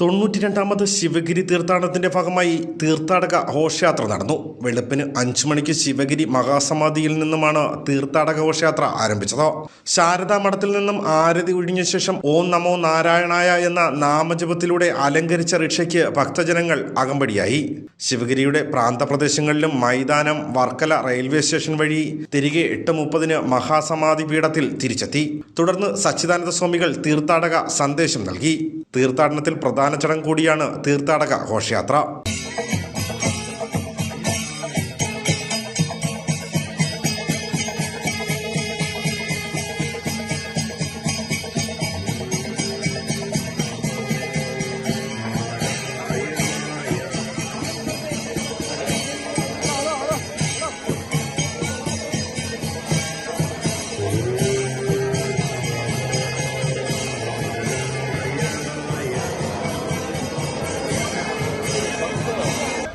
തൊണ്ണൂറ്റി രണ്ടാമത് ശിവഗിരി തീർത്ഥാടനത്തിന്റെ ഭാഗമായി തീർത്ഥാടക ഘോഷയാത്ര നടന്നു. വെളുപ്പിന് അഞ്ചു മണിക്ക് ശിവഗിരി മഹാസമാധിയിൽ നിന്നുമാണ് തീർത്ഥാടക ഘോഷയാത്ര ആരംഭിച്ചത്. ശാരദാ മഠത്തിൽ നിന്നും ആരതി ഒഴിഞ്ഞ ശേഷം ഓം നമോ നാരായണായ എന്ന നാമജപത്തിലൂടെ അലങ്കരിച്ച റിക്ഷയ്ക്ക് ഭക്തജനങ്ങൾ അകമ്പടിയായി. ശിവഗിരിയുടെ പ്രാന്തപ്രദേശങ്ങളിലും മൈതാനം വർക്കല റെയിൽവേ സ്റ്റേഷൻ വഴി തിരികെ എട്ട് മുപ്പതിന് മഹാസമാധി പീഠത്തിൽ തിരിച്ചെത്തി. തുടർന്ന് സച്ചിദാനന്ദ സ്വാമികൾ തീർത്ഥാടക സന്ദേശം നൽകി. തീർത്ഥാടനത്തിൽ പ്രധാന ചടങ്ങ് കൂടിയാണ് തീർത്ഥാടക ഘോഷയാത്ര.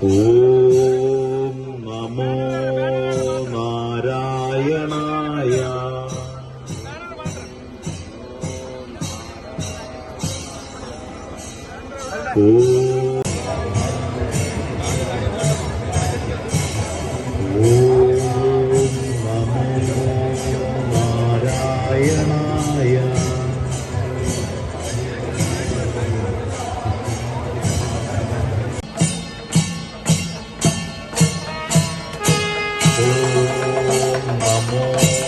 ഓം നമോ നാരായണായ. Om Om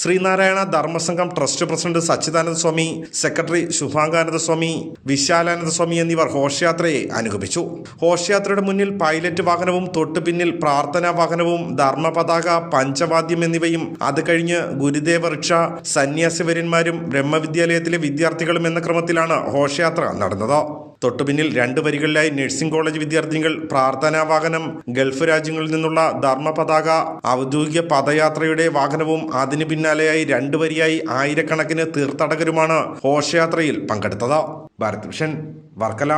Sree Narayana Dharma Sangham trust president Sachidananda Swami secretary Shubhangananda Swami Vishalananda Swami എന്നിവർ ഘോഷയാത്രയെ അനുഗമിച്ചു. ഘോഷയാത്രയുടെ മുന്നിൽ പൈലറ്റ് വാഹനവും തൊട്ടു പിന്നിൽ പ്രാർത്ഥനാ വാഹനവും ധർമ്മ പതാക പഞ്ചവാദ്യം എന്നിവയും അത് കഴിഞ്ഞ് ഗുരുദേവ റിക്ഷ സന്യാസിവര്യന്മാരും ബ്രഹ്മവിദ്യാലയത്തിലെ വിദ്യാർത്ഥികളും എന്ന ക്രമത്തിലാണ് ഘോഷയാത്ര നടന്നത്. തൊട്ടുപിന്നിൽ രണ്ട് വരികളിലായി നഴ്സിംഗ് കോളേജ് വിദ്യാർത്ഥിനികൾ പ്രാർത്ഥനാ വാഹനം ഗൾഫ് രാജ്യങ്ങളിൽ നിന്നുള്ള ധർമ്മ പതാക ഔദ്യോഗിക പദയാത്രയുടെ വാഹനവും അതിനു പിന്നാലെയായി രണ്ട് വരിയായി ആയിരക്കണക്കിന് തീർത്ഥാടകരുമാണ് ഘോഷയാത്രയിൽ പങ്കെടുത്തത്. ഭാരത് വർക്കല.